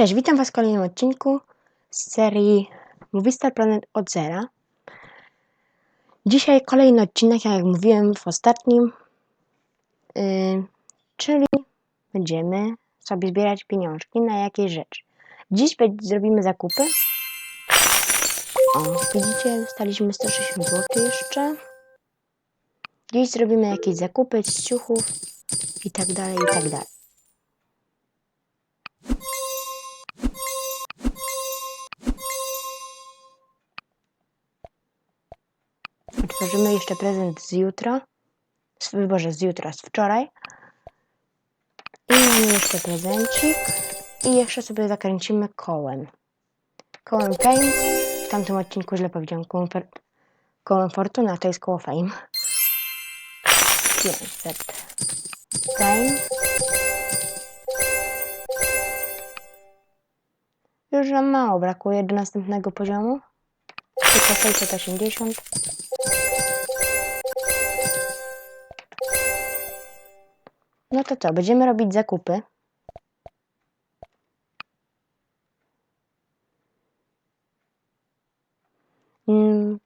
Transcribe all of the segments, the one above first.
Cześć, witam Was w kolejnym odcinku z serii Movistar Planet od zera. Dzisiaj kolejny odcinek, jak mówiłem w ostatnim, yy, czyli będziemy sobie zbierać pieniążki na jakieś rzeczy. Dziś zrobimy zakupy. O, widzicie, dostaliśmy 160 zł jeszcze. Dziś zrobimy jakieś zakupy z ciuchów i tak dalej, i tak dalej. Otworzymy jeszcze prezent z jutra. Z, Boże, z jutra, z wczoraj. I mamy jeszcze prezencik. I jeszcze sobie zakręcimy kołem. Kołem Fame. W tamtym odcinku źle powiedziałem. Kołem, kołem Fortuna, to jest koło Fame. 500. Fame. Już nam mało brakuje do następnego poziomu. Tylko 680. No to co, będziemy robić zakupy. Mm,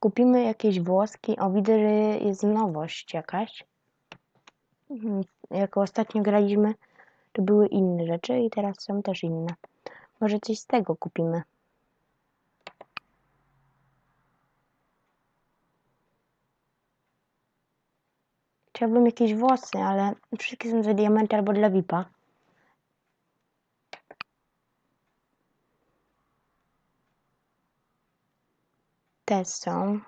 kupimy jakieś włoski. O, widzę, że jest nowość jakaś. Mm, jako ostatnio graliśmy, to były inne rzeczy i teraz są też inne. Może coś z tego kupimy. Chciałbym jakieś włosy, ale wszystkie są za diamenty albo dla VIPa. Te są.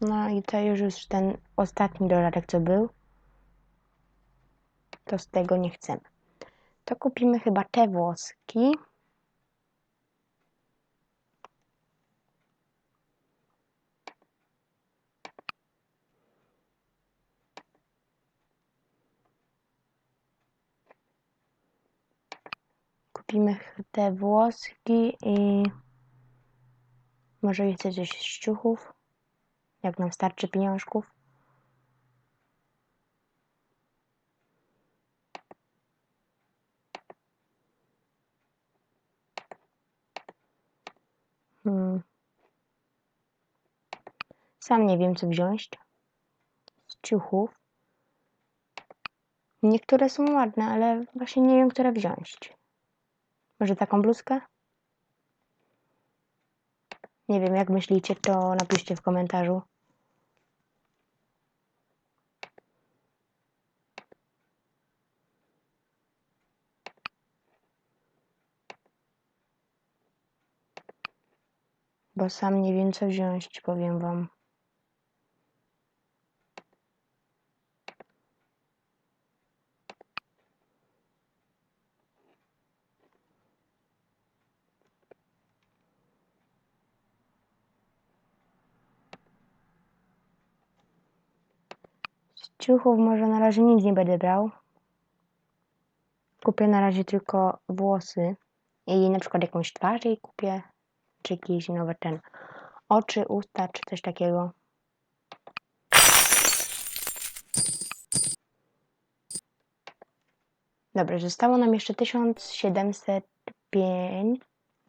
No i to już już ten ostatni dolarek, co był. To z tego nie chcemy. To kupimy chyba te włoski. Kupimy te włoski i może jeszcze coś z ciuchów, jak nam starczy pieniążków. Hmm. Sam nie wiem, co wziąć z ciuchów. Niektóre są ładne, ale właśnie nie wiem, które wziąć. Może taką bluzkę? Nie wiem, jak myślicie, to napiszcie w komentarzu. Bo sam nie wiem, co wziąć, powiem wam. Ciuchów może na razie nic nie będę brał. Kupię na razie tylko włosy i na przykład jakąś twarz jej kupię, czy jakieś nowe ten oczy, usta, czy coś takiego. Dobra, zostało nam jeszcze 1705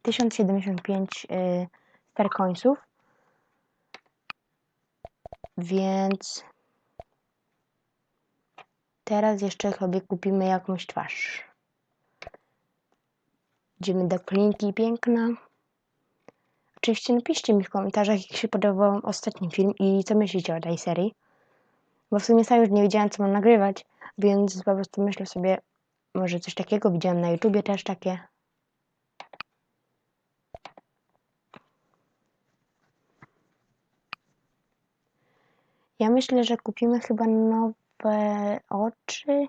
1075 yy, starcoinsów. Więc Teraz jeszcze sobie kupimy jakąś twarz. Idziemy do kliniki piękna. Oczywiście napiszcie mi w komentarzach, jak się podobał ostatni film i co myślicie o tej serii. Bo w sumie sam już nie wiedziałam, co mam nagrywać, więc po prostu myślę sobie, może coś takiego. Widziałam na YouTubie też takie. Ja myślę, że kupimy chyba nowe oczy.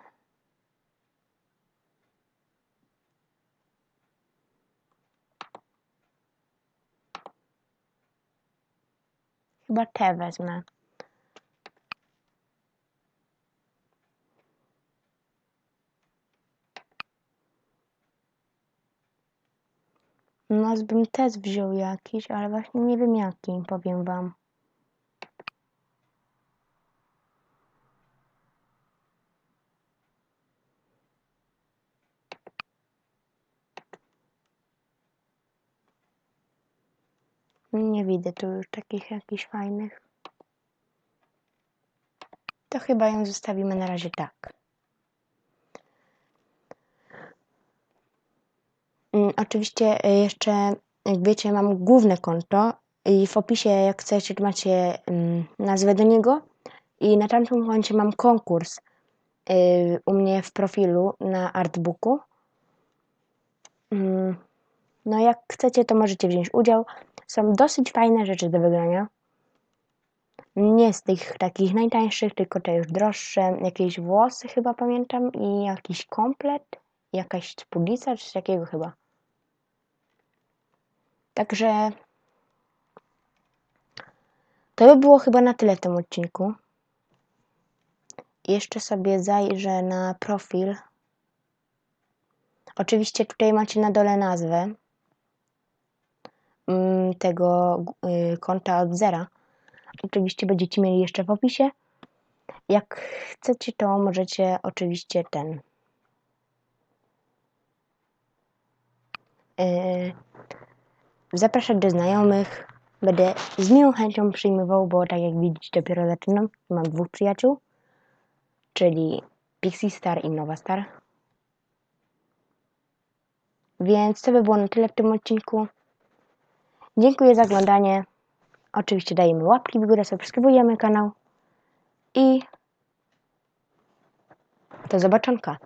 Chyba te wezmę. No, bym też wziął jakiś, ale właśnie nie wiem jaki, powiem wam. Nie widzę tu już takich jakichś fajnych. To chyba ją zostawimy na razie tak. Mm, Oczywiście y, jeszcze, jak wiecie, mam główne konto i w opisie, jak chcecie, macie mm, nazwę do niego. I na tamtym koncie mam konkurs y, u mnie w profilu na artbooku. No, jak chcecie, to możecie wziąć udział. Są dosyć fajne rzeczy do wygrania. Nie z tych takich najtańszych, tylko te już droższe. Jakieś włosy chyba pamiętam i jakiś komplet, jakaś spódnica, czy takiego chyba. Także to by było chyba na tyle w tym odcinku. Jeszcze sobie zajrzę na profil. Oczywiście tutaj macie na dole nazwę tego y, konta od zera. Oczywiście będziecie mieli jeszcze w opisie. Jak chcecie, to możecie oczywiście ten. Yy, zapraszać do znajomych. Będę z miłą chęcią przyjmował, bo tak jak widzicie, dopiero zaczynam. Mam dwóch przyjaciół, czyli Pixie Star i Nowa Star. Więc to by było na tyle w tym odcinku. Dziękuję za oglądanie. Oczywiście dajemy łapki w górę, subskrybujemy kanał i do zobaczonka.